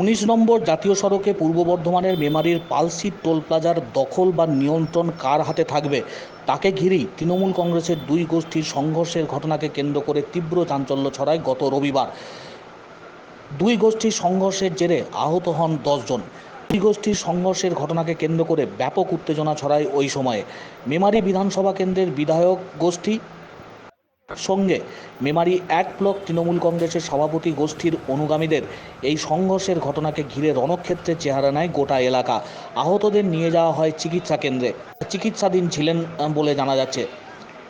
উনিশ নম্বর জাতীয় সড়কে পূর্ব বর্ধমানের মেমারির পালসি টোল প্লাজার দখল বা নিয়ন্ত্রণ কার হাতে থাকবে, তাকে ঘিরেই তৃণমূল কংগ্রেসের দুই গোষ্ঠীর সংঘর্ষের ঘটনাকে কেন্দ্র করে তীব্র চাঞ্চল্য ছড়ায় গত রবিবার। দুই গোষ্ঠীর সংঘর্ষের জেরে আহত হন দশজন দুই গোষ্ঠীর সংঘর্ষের ঘটনাকে কেন্দ্র করে ব্যাপক উত্তেজনা ছড়ায় ওই সময়ে। মেমারি বিধানসভা কেন্দ্রের বিধায়ক গোষ্ঠী সঙ্গে মেমারি এক ব্লক তৃণমূল কংগ্রেসের সভাপতি গোষ্ঠীর অনুগামীদের এই সংঘর্ষের ঘটনাকে ঘিরে রণক্ষেত্রের চেহারা নেয় গোটা এলাকা। আহতদের নিয়ে যাওয়া হয় চিকিৎসা কেন্দ্রে। চিকিৎসাধীন ছিলেন বলে জানা যাচ্ছে।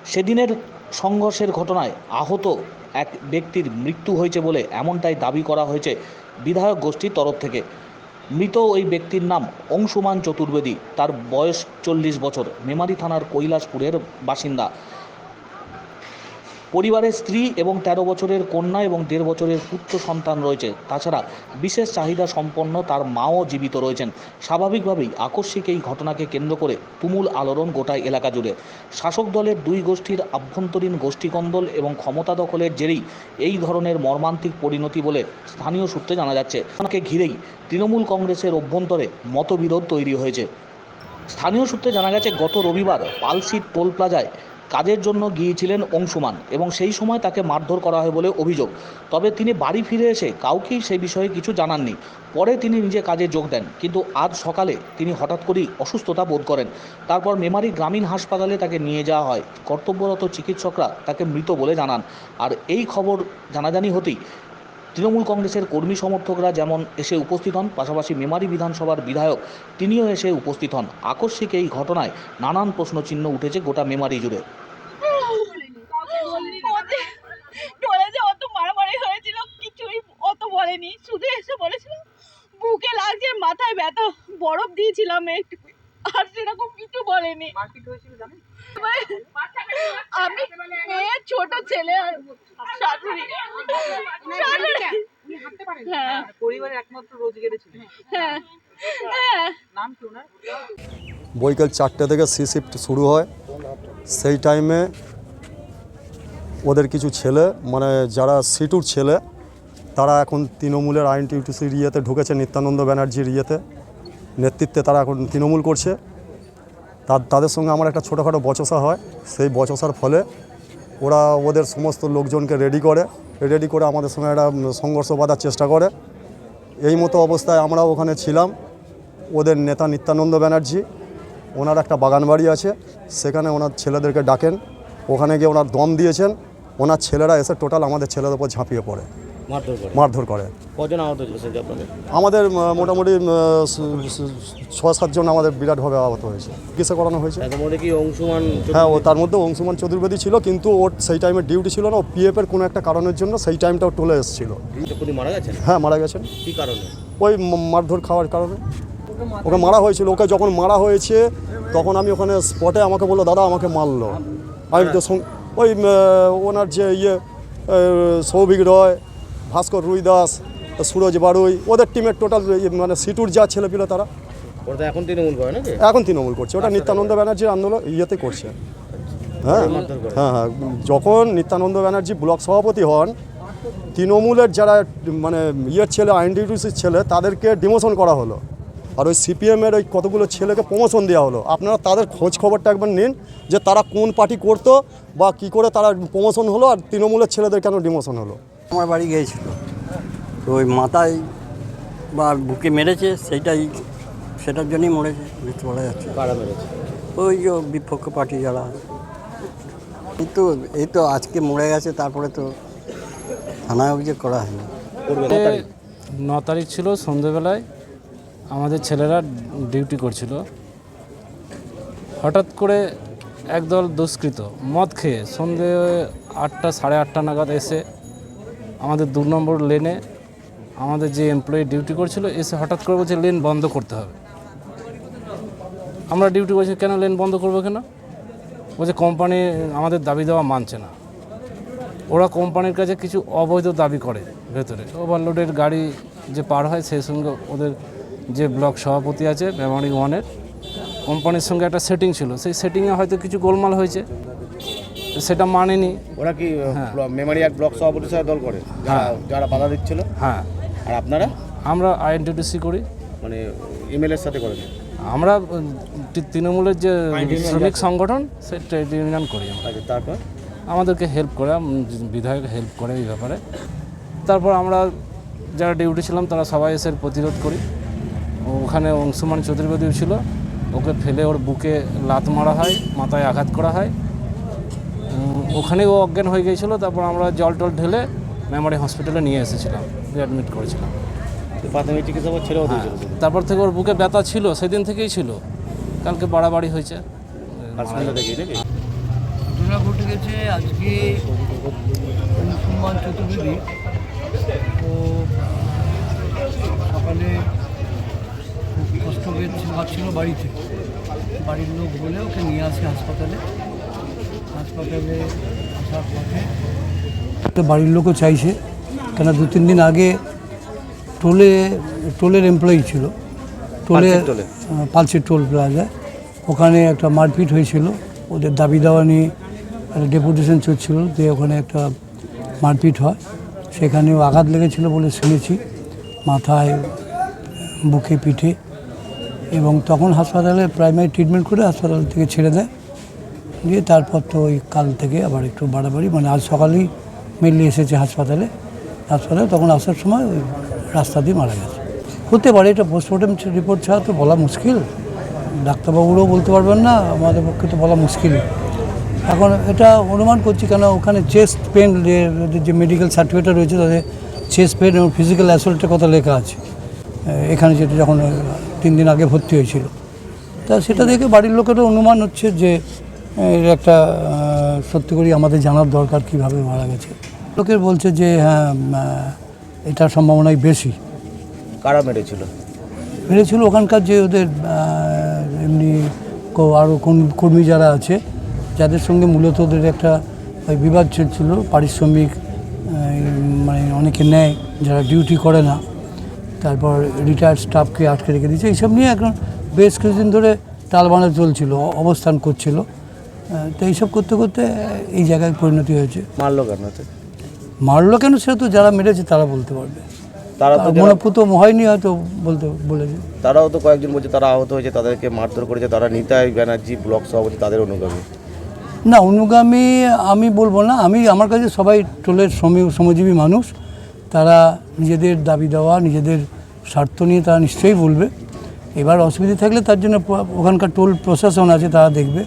সেদিনের সংঘর্ষের ঘটনায় আহত এক ব্যক্তির মৃত্যু হয়েছে বলে এমনটাই দাবি করা হয়েছে বিধায়ক গোষ্ঠীর তরফ থেকে। মৃত ওই ব্যক্তির নাম অংশুমান চতুর্বেদী। তার বয়স চল্লিশ বছর। মেমারি থানার কৈলাসপুরের বাসিন্দা। পরিবারের স্ত্রী এবং ১৩ বছরের কন্যা এবং দেড় বছরের পুত্র সন্তান রয়েছে। তাছাড়া বিশেষ চাহিদা সম্পন্ন তার মাও জীবিত রয়েছেন। স্বাভাবিকভাবেই আকস্মিক এই ঘটনাকে কেন্দ্র করে তুমুল আলোড়ন গোটা এলাকা জুড়ে। শাসক দলের দুই গোষ্ঠীর আভ্যন্তরীণ গোষ্ঠীকন্দল এবং ক্ষমতা দখলের জেরেই এই ধরনের মর্মান্তিক পরিণতি বলে স্থানীয় সূত্রে জানা যাচ্ছে। তাকে ঘিরেই তৃণমূল কংগ্রেসের অভ্যন্তরে মতবিরোধ তৈরি হয়েছে। স্থানীয় সূত্রে জানা গেছে, গত রবিবার পালসিট টোল প্লাজায় কাজের জন্য গিয়েছিলেন অংশুমান এবং সেই সময় তাকে মারধর করা হয় বলে অভিযোগ। তবে তিনি বাড়ি ফিরে এসে কাউকেই সেই বিষয়ে কিছু জানাননি। পরে তিনি নিজে কাজে যোগ দেন, কিন্তু আজ সকালে তিনি হঠাৎ করেই অসুস্থতা বোধ করেন। তারপর মেমারি গ্রামীণ হাসপাতালে তাকে নিয়ে যাওয়া হয়। কর্তব্যরত চিকিৎসকরা তাকে মৃত বলে জানান। আর এই খবর জানাজানি হতেই তৃণমূল কংগ্রেসের কর্মী সমর্থকরা যেমন এসে উপস্থিত হন পাশাপাশি মেমারি বিধানসভার বিধায়ক তিনিও এসে উপস্থিত হন। আকস্মিক এই ঘটনায় নানান প্রশ্নচিহ্ন উঠেছে গোটা মেমারি জুড়ে। ওতে টলে মারামারি হয়েছিল কিছুই অত বলেনি। শুধু এসে বলেছিল বুকে লাগছে মাথায় ব্যথা বরফ দিয়েছিলাম একটু। আর সেরকম কিছু বলেনি। আমি মেয়ে ছোট ছেলে আর শাশুড়ি। পরিবারের একমাত্র রোজগারে ছিলেন হ্যাঁ। হ্যাঁ। নাম কি ওনার? বৈকাল চারটে থেকে সি শিফট শুরু হয়। সেই টাইমে ওদের কিছু ছেলে মানে যারা সিটুর ছেলে তারা এখন তৃণমূলের আইন টিউটিসির ইয়েতে ঢুকেছে নিত্যানন্দ ব্যানার্জির ইয়েতে। নেতৃত্বে তারা এখন তৃণমূল করছে। তার তাদের সঙ্গে আমার একটা ছোটোখাটো বচসা হয়। সেই বচসার ফলে ওরা ওদের সমস্ত লোকজনকে রেডি করে রেডি করে আমাদের সঙ্গে একটা সংঘর্ষ বাঁধার চেষ্টা করে। এই মতো অবস্থায় আমরা ওখানে ছিলাম। ওদের নেতা নিত্যানন্দ ব্যানার্জি, ওনার একটা বাগান বাড়ি আছে, সেখানে ওনার ছেলেদেরকে ডাকেন। ওখানে গিয়ে ওনার দম দিয়েছেন। ওনার ছেলেরা এসে টোটাল আমাদের ছেলেদের উপর ঝাঁপিয়ে পড়ে। মারধর করে? কজন আহত হয়েছে আমাদের মোটামুটি ছ সাতজন আমাদের বিরাটভাবে আহত হয়েছে। কিসে করানো হয়েছে। তার কি অংশুমান হ্যাঁ ও তার মধ্যে অংশুমান চতুর্বেদী ছিল কিন্তু ওর সেই টাইমে ডিউটি ছিল না। ও পিএফের কোনো একটা কারণের জন্য সেই টাইমটাও টলে এসেছিল। মারা গেছেন? হ্যাঁ মারা গেছেন। কি কারণে? ওই মারধর খাওয়ার কারণে। ওকে মারা হয়েছিল। ওকে যখন মারা হয়েছে তখন আমি ওখানে স্পটে আমাকে বলল দাদা আমাকে মারলো। আমি তো ওই ওনার যে ইয়ে সৌভিক রয় ভাস্কর রুই দাস সুরজ বারুই ওদের টিমের টোটাল মানে সিটুর যা ছেলেপিলে তারা। তো এখন তৃণমূল করে নাকি? এখন তৃণমূল করছে। ওটা নিত্যানন্দ ব্যানার্জির আন্দোলন ইয়েতে করছে। হ্যাঁ হ্যাঁ হ্যাঁ যখন নিত্যানন্দ ব্যানার্জি ব্লক সভাপতি হন তৃণমূলের যারা মানে ইয়ের ছেলে আইনডিউটিসির ছেলে তাদেরকে ডিমোশন করা হলো। আর ওই সিপিএমের ওই কতগুলো ছেলেকে প্রমোশন দেওয়া হলো। আপনারা তাদের খোঁজ খবরটা একবার নিন যে তারা কোন পার্টি করতো বা কি করে তারা প্রমোশন হলো আর তৃণমূলের ছেলেদের কেন ডিমোশন হলো। আমার বাড়ি গিয়েছিল। তো ওই মাথায় বা বুকে মেরেছে সেইটাই সেটার জন্যই মরেছে বুঝতে পারা যাচ্ছে। কারা মেরেছে? ওই যে বিপক্ষ পার্টি যারা। আছে। এই তো এই তো আজকে মরে গেছে তারপরে তো থানায় অভিযোগ করা হয়নি। ন তারিখ? ন তারিখ ছিল সন্ধেবেলায় আমাদের ছেলেরা ডিউটি করছিল। হঠাৎ করে একদল দুষ্কৃত মদ খেয়ে সন্ধে আটটা সাড়ে আটটা নাগাদ এসে আমাদের দু নম্বর লেনে আমাদের যে এমপ্লয়ি ডিউটি করছিল, এসে হঠাৎ করে বলছে, লেন বন্ধ করতে হবে। আমরা ডিউটি করছি, কেন লেন বন্ধ করব কেন? বলছে, কোম্পানি আমাদের দাবি দেওয়া মানছে না। ওরা কোম্পানির কাছে কিছু অবৈধ দাবি করে ভেতরে। ওভারলোডের গাড়ি যে পার হয়, সেই সঙ্গে ওদের যে ব্লক সভাপতি আছে, মেমারি ওয়ানের, কোম্পানির সঙ্গে একটা সেটিং ছিল। সেই সেটিংয়ে হয়তো কিছু গোলমাল হয়েছে। সেটা মানেনি। ওরা কি হ্যাঁ। ব্লক- মেমারি এক ব্লক সভাপতির সাথে দল করে? যারা যারা বাধা দিচ্ছিল? হ্যাঁ। আর আপনারা? আমরা আইএনটিডিসি করি। মানে এমএলএর সাথে করেন? আমরা তৃণমূলের যে শ্রমিক সংগঠন সে ট্রেড ইউনিয়ন করি আমরা। আচ্ছা তারপর? আমাদেরকে হেল্প করে বিধায়ক হেল্প করে এই ব্যাপারে। তারপর আমরা যারা ডিউটি ছিলাম তারা সবাই এসে প্রতিরোধ করি। ওখানে অংশুমান চতুর্বেদী ছিল। ওকে ফেলে ওর বুকে লাত মারা হয় মাথায় আঘাত করা হয়। উম, ওখানেই ও অজ্ঞান হয়ে গিয়েছিল তারপর আমরা জল টল ঢেলে মেমোরি হসপিটালে নিয়ে এসেছিলাম অ্যাডমিট করেছিলাম। তো প্রাথমিক চিকিৎসা ছেড়েও হ্যাঁ, তারপর থেকে ওর বুকে ব্যথা ছিল সেদিন থেকেই ছিল। কালকে বাড়াবাড়ি হয়েছে। ঘটনা ঘটে গেছে আজকে মুসলমান চতুর্বেদী। তো সকালে খুব কষ্ট পেয়েছে পাচ্ছিল বাড়িতে। বাড়ির লোক বলে ওকে নিয়ে আসে হাসপাতালে। হাসপাতালে আসার পথে বাড়ির লোকও চাইছে কেন দু তিন দিন আগে টোলে টোলের এমপ্লয়ি ছিল। টোলে পালসির টোলে? আহ, পালসির টোল প্লাজা। ওখানে একটা মারপিট হয়েছিল। ওদের দাবি দাওয়া নিয়ে একটা ডেপুটেশন চলছিল যে ওখানে একটা মারপিট হয়। সেখানেও আঘাত লেগেছিল বলে শুনেছি। মাথায় বুকে পিঠে। এবং তখন হাসপাতালে প্রাইমারি ট্রিটমেন্ট করে হাসপাতাল থেকে ছেড়ে দেয়। দিয়ে তারপর তো ওই কাল থেকে আবার একটু বাড়াবাড়ি মানে আজ সকালেই মেনলি এসেছে হাসপাতালে। হাসপাতালে তখন আসার সময় ওই রাস্তা দিয়ে মারা গেছে। হতে পারে এটা পোস্টমর্টম রিপোর্ট ছাড়া তো বলা মুশকিল। ডাক্তারবাবুরাও বলতে পারবেন না, আমাদের পক্ষে তো বলা মুশকিল। এখন এটা অনুমান করছি কেন ওখানে চেস্ট পেন যে মেডিকেল সার্টিফিকেট রয়েছে তাদের চেস্ট পেন এবং ফিজিক্যাল অ্যাসল্টের কথা লেখা আছে। এখানে যেটা যখন তিন দিন আগে ভর্তি হয়েছিল। তা সেটা দেখে বাড়ির লোকেরও অনুমান হচ্ছে যে এর একটা সত্যি করেই আমাদের জানার দরকার কীভাবে মারা গেছে। লোকের বলছে যে হ্যাঁ এটার সম্ভাবনাই বেশি। কারা মেরেছিল? মেরেছিল ওখানকার যে ওদের এমনি আরও কর্মী যারা আছে যাদের সঙ্গে মূলত ওদের একটা বিবাদ চলছিল পারিশ্রমিক মানে অনেকে নেয় যারা ডিউটি করে না। তারপর রিটায়ার্ড স্টাফকে আটকে রেখে দিয়েছে। এইসব নিয়ে এখন বেশ কিছুদিন ধরে টালবানা চলছিল অবস্থান করছিল। তো এইসব করতে করতে এই জায়গায় পরিণতি হয়েছে। মারলো কেন? মারলো কেন সেটা তো যারা মেরেছে তারা বলতে পারবে। তারা তো মনোপুত হয়নি হয়তো বলতে বলেছে। তারাও তো কয়েকজন বলছে তারা আহত হয়েছে তাদেরকে মারধর করেছে তারা নিতাই ব্যানার্জি ব্লক সভাপতি তাদের অনুগামী। না অনুগামী আমি বলব না আমি আমার কাছে সবাই টোলের শ্রমিক শ্রমজীবী মানুষ। তারা নিজেদের দাবি দেওয়া নিজেদের স্বার্থ নিয়ে তারা নিশ্চয়ই বলবে। এবার অসুবিধা থাকলে তার জন্য ওখানকার টোল প্রশাসন আছে তারা দেখবে।